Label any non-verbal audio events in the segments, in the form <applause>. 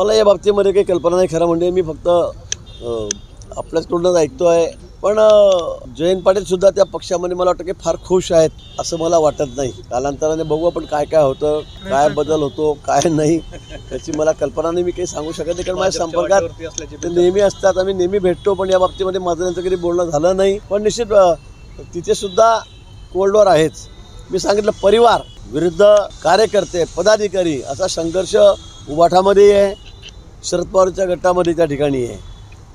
मला या बाबतीमध्ये काही कल्पना नाही. खरं म्हणजे मी फक्त आपल्याचकडूनच ऐकतो आहे. पण जयंत पाटील सुद्धा त्या पक्षामध्ये मला वाटतं की फार खुश आहेत असं मला वाटत नाही. कालांतराने बघू आपण काय काय होतं काय बदल होतो काय नाही त्याची मला कल्पना नाही. मी काही सांगू शकत नाही. कारण माझ्या संपर्कात नेहमी असतात. आम्ही नेहमी भेटतो पण या बाबतीमध्ये माझं त्यांचं कधी बोलणं झालं नाही. पण निश्चित तिथे सुद्धा कोल्डवर आहेच मी सांगितलं परिवार विरुद्ध कार्यकर्ते पदाधिकारी असा संघर्ष उबाठामध्ये आहे. शरद पवारच्या गटामध्ये त्या ठिकाणी आहे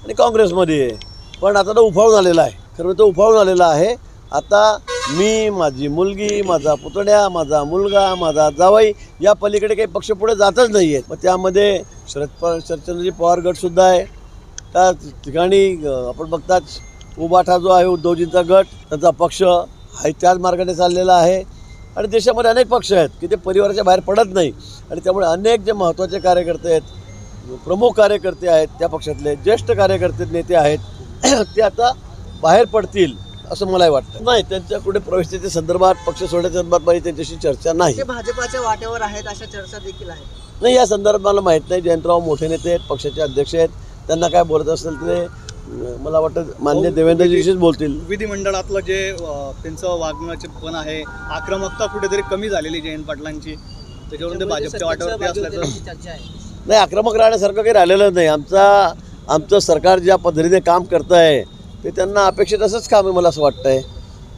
आणि काँग्रेसमध्ये आहे. पण आता तो उफाळून आलेला आहे. खरं तो उफाळून आलेला आहे. आता मी माझी मुलगी माझा पुतण्या माझा मुलगा माझा जावई या पलीकडे काही पक्ष पुढे जातच नाही आहेत. मग त्यामध्ये शरद पवार शरदचंद्रजी पवार गटसुद्धा आहे. त्या ठिकाणी आपण बघताच उबाठा जो आहे उद्धवजींचा गट त्यांचा पक्ष हा त्याच मार्गाने चाललेला आहे. आणि देशामध्ये अनेक पक्ष आहेत की ते परिवाराच्या बाहेर पडत नाही. आणि त्यामुळे अनेक जे महत्त्वाचे कार्यकर्ते आहेत प्रमुख कार्यकर्ते आहेत त्या पक्षातले ज्येष्ठ कार्यकर्ते नेते आहेत <clears throat> ते आता बाहेर पडतील असं मलाही वाटतं. नाही त्यांच्या कुठे प्रवेशाच्या संदर्भात पक्ष सोडण्याच्या संदर्भात माझी त्यांच्याशी चर्चा नाही. भाजपाच्या वाटेवर आहेत अशा चर्चा देखील आहेत. नाही या संदर्भात मला माहीत नाही. जयंतराव मोठे नेते आहेत पक्षाचे अध्यक्ष आहेत. त्यांना काय बोलत असेल ते मला वाटतं मान्य देवेंद्रजीशीच बोलतील. विधिमंडळातलं जे त्यांचं वागण्याचे पण आहे आक्रमकता कुठेतरी कमी झालेली जयंत पाटलांची. त्याच्यावरून ते भाजपच्या असल्याचं चर्चा आहे. नाही आक्रमक राहण्यासारखं काही राहिलेलं नाही. आमचा आमचं सरकार ज्या पद्धतीने काम करतं आहे ते त्यांना अपेक्षित असंच काम आहे मला असं वाटतं आहे